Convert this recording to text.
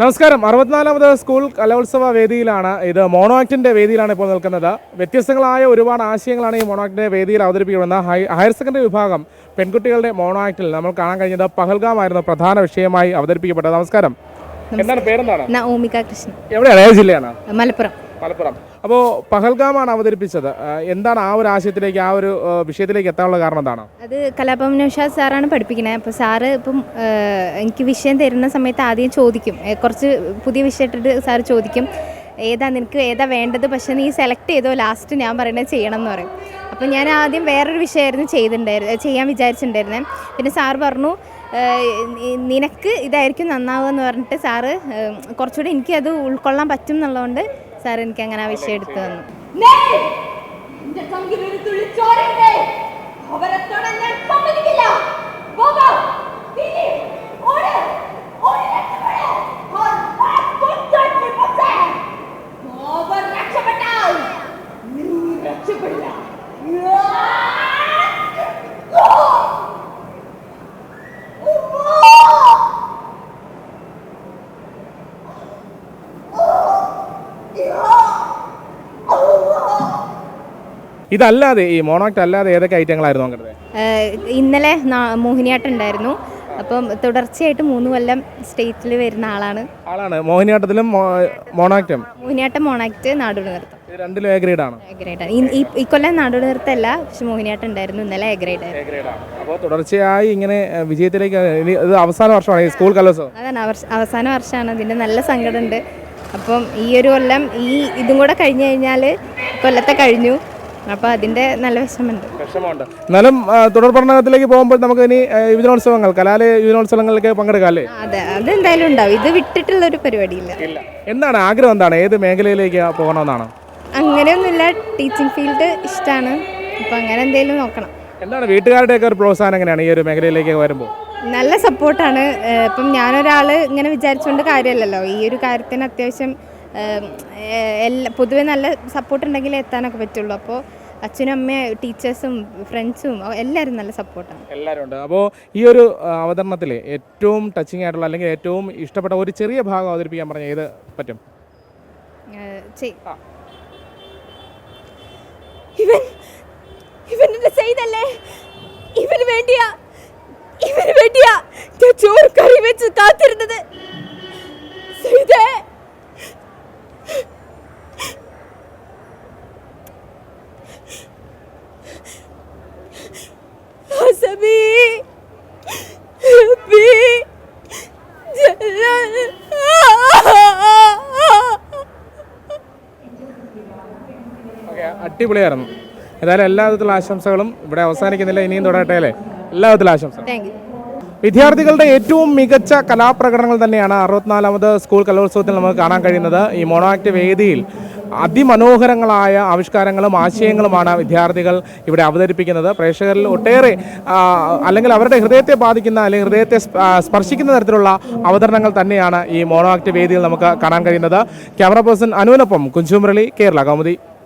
നമസ്കാരം. അറുപത്തിനാലാമത് സ്കൂൾ കലോത്സവ വേദിയിലാണ് ഇത്. മോണോ ആക്ടിന്റെ വേദിയിലാണ് ഇപ്പോൾ നിൽക്കുന്നത്. വ്യത്യസ്തങ്ങളായ ഒരുപാട് ആശയങ്ങളാണ് ഈ മോണോ ആക്ടിന്റെ വേദിയിൽ അവതരിപ്പിക്കുന്നത് ഹൈ ഹയർ സെക്കൻഡറി വിഭാഗം പെൺകുട്ടികളുടെ മോണോ ആക്ടിൽ നമ്മൾ കാണാൻ കഴിഞ്ഞത് പഹൽഗാമായിരുന്നു പ്രധാന വിഷയമായി അവതരിപ്പിക്കപ്പെട്ടത്. നമസ്കാരം. എന്താണ് പേരെന്താണ്? നവോമിക കൃഷ്ണൻ. എവിടെയാണ്? ഏത് ജില്ലയാണ്? മലപ്പുറം. മലപ്പുറം. അപ്പോൾ പഹൽഗാമാണ് അവതരിപ്പിച്ചത്. എന്താണ് ആ ഒരു ആശയത്തിലേക്ക് ആ ഒരു വിഷയത്തിലേക്ക് എത്താനുള്ള കാരണം എന്താണ്? അത് കലാഭവൻ നൗഷാദ് സാറാണ് പഠിപ്പിക്കുന്നത്. അപ്പോൾ സാറ് ഇപ്പം എനിക്ക് വിഷയം തരുന്ന സമയത്ത് ആദ്യം ചോദിക്കും. കുറച്ച് പുതിയ വിഷയം ഇട്ടിട്ട് സാറ് ചോദിക്കും. ഏതാ നിനക്ക് ഏതാ വേണ്ടത്? പക്ഷെ നീ സെലക്ട് ചെയ്തോ? ലാസ്റ്റ് ഞാൻ പറയണത് ചെയ്യണം എന്ന് പറയും. അപ്പോൾ ഞാൻ ആദ്യം വേറൊരു വിഷയമായിരുന്നു ചെയ്തിട്ടുണ്ടായിരുന്നു ചെയ്യാൻ വിചാരിച്ചിട്ടുണ്ടായിരുന്നത് പിന്നെ സാറ് പറഞ്ഞു നിനക്ക് ഇതായിരിക്കും നന്നാവുക എന്ന് പറഞ്ഞിട്ട് സാറ് കുറച്ചുകൂടി എനിക്ക് അത് ഉൾക്കൊള്ളാൻ പറ്റും എന്നുള്ളതുകൊണ്ട് സാർ എനിക്ക് അങ്ങനെ ആ വിഷയം എടുത്തു തന്നു. ഇതല്ലാതെ ഈ മോണോക്ട് അല്ലാതെ ഏതൊക്കെ ഐറ്റങ്ങളായിരുന്നു അങ്ങനെ ഇന്നലെ മോഹിനിയാട്ടം ഉണ്ടായിരുന്നു. അപ്പം തുടർച്ചയായിട്ട് മൂന്ന് കൊല്ലം സ്റ്റേറ്റിൽ വരുന്ന ആളാണ്. ആളാണ്. മോഹിനിയാട്ടത്തിലും മോണാക്റ്റും മോഹിനിയാട്ടം മോണാക്ട് നാടോടി നൃത്തം രണ്ടിലും എ ഗ്രേഡ് ആണ്. ഈ- കൊല്ലം നാടോടി നൃത്തമല്ല പക്ഷെ മോഹിനിയാട്ടം ഉണ്ടായിരുന്നു. ഇന്നലെ എ ഗ്രേഡ് അപ്പോൾ തുടർച്ചയായി ഇങ്ങനെ വിജയത്തിലേക്ക് ഇത് അവസാന വർഷമാണ് സ്കൂൾ കലോത്സവം. അതാണ് അവസാന വർഷമാണ്. ഇതിന്റെ നല്ല സങ്കടമുണ്ട്. അപ്പം ഈ ഒരു കൊല്ലം ഈ ഇതും കൂടെ കഴിഞ്ഞു കഴിഞ്ഞാൽ കൊല്ലത്തെ കഴിഞ്ഞു. അപ്പോൾ അതിന്റെ നല്ല വിഷമമുണ്ട്. വിഷമമുണ്ട്. എന്നാലും തുടർ പഠനത്തിലേക്ക് പോകുമ്പോൾ നമുക്ക് ഇനി യുവജനോത്സവങ്ങൾ കലാലയ യുവജനോത്സവങ്ങളിലേക്ക് പങ്കെടുക്കാം അല്ലേ അതെ. അതെന്തായാലും ഉണ്ടാവും. ഇത് വിട്ടിട്ടുള്ള ഒരു പരിപാടിയില്ല. ഇല്ല. എന്താണ് ആഗ്രഹം? എന്താണ്? ഏത് മേഖലയിലേക്ക് പോകണമെന്നാണ്? അങ്ങനെയൊന്നുമില്ല. ടീച്ചിങ് ഫീൽഡ് ഇഷ്ടമാണ് അപ്പോൾ അങ്ങനെ എന്തെങ്കിലും നോക്കണം. എന്താണ് വീട്ടുകാരുടെയൊക്കെ ഒരു പ്രോത്സാഹനം എങ്ങനെയാണ് ഈ ഒരു മേഖലയിലേക്ക് വരുമ്പോൾ? നല്ല സപ്പോർട്ടാണ്. ഇപ്പം ഞാനൊരാൾ ഇങ്ങനെ വിചാരിച്ചുകൊണ്ട് കാര്യമല്ലല്ലോ ഈ ഒരു കാര്യത്തിന് അത്യാവശ്യം എല്ലാ പൊതുവെ നല്ല സപ്പോർട്ട് ഉണ്ടെങ്കിലേ എത്താനൊക്കെ പറ്റുള്ളൂ. അപ്പോൾ അച്ഛനും അമ്മയും ടീച്ചേഴ്സും ഫ്രണ്ട്സും എല്ലാവരും നല്ല സപ്പോർട്ടാണ് എല്ലാവരും ഉണ്ട്. അപ്പോൾ ഈ ഒരു അവതരണത്തിൽ ഏറ്റവും ടച്ചിങ് ആയിട്ടുള്ള അല്ലെങ്കിൽ ഏറ്റവും ഇഷ്ടപ്പെട്ട ഒരു ചെറിയ ഭാഗം അവതരിപ്പിക്കാൻ പറഞ്ഞ ഏത് പറ്റും? ഇവൻ ഇവൻ ചെയ്തല്ലേ? ഇവന് വേണ്ടിയാ ഇവന് വേണ്ടിയാ ചോറ് കറി വെച്ച് കാത്തിരുന്നത്. ചെയ്തേ. ഹസബി ബി ജലാൽ ഓക്കെ അടിപൊളിയായിരുന്നു. ഏതായാലും എല്ലാ വിധത്തിലുള്ള ആശംസകളും ഇവിടെ അവസാനിക്കുന്നില്ല ഇനിയും തുടരട്ടെ അല്ലേ? എല്ലാ വിധത്തിലുള്ള ആശംസ വിദ്യാർത്ഥികളുടെ ഏറ്റവും മികച്ച കലാപ്രകടനങ്ങൾ തന്നെയാണ് അറുപത്തിനാലാമത് സ്കൂൾ കലോത്സവത്തിൽ നമുക്ക് കാണാൻ കഴിയുന്നത്. ഈ മോണോ ആക്ട് വേദിയിൽ അതിമനോഹരങ്ങളായ ആവിഷ്കാരങ്ങളും ആശയങ്ങളുമാണ് വിദ്യാർത്ഥികൾ ഇവിടെ അവതരിപ്പിക്കുന്നത്. പ്രേക്ഷകരിൽ ഒട്ടേറെ അല്ലെങ്കിൽ അവരുടെ ഹൃദയത്തെ ബാധിക്കുന്ന അല്ലെങ്കിൽ ഹൃദയത്തെ സ്പർശിക്കുന്ന തരത്തിലുള്ള അവതരണങ്ങൾ തന്നെയാണ് ഈ മോണോ ആക്ട് വേദിയിൽ നമുക്ക് കാണാൻ കഴിയുന്നത്. ക്യാമറ പേഴ്സൺ അനുവിനൊപ്പം കുഞ്ചുമുരളി കേരള കൗമുദി.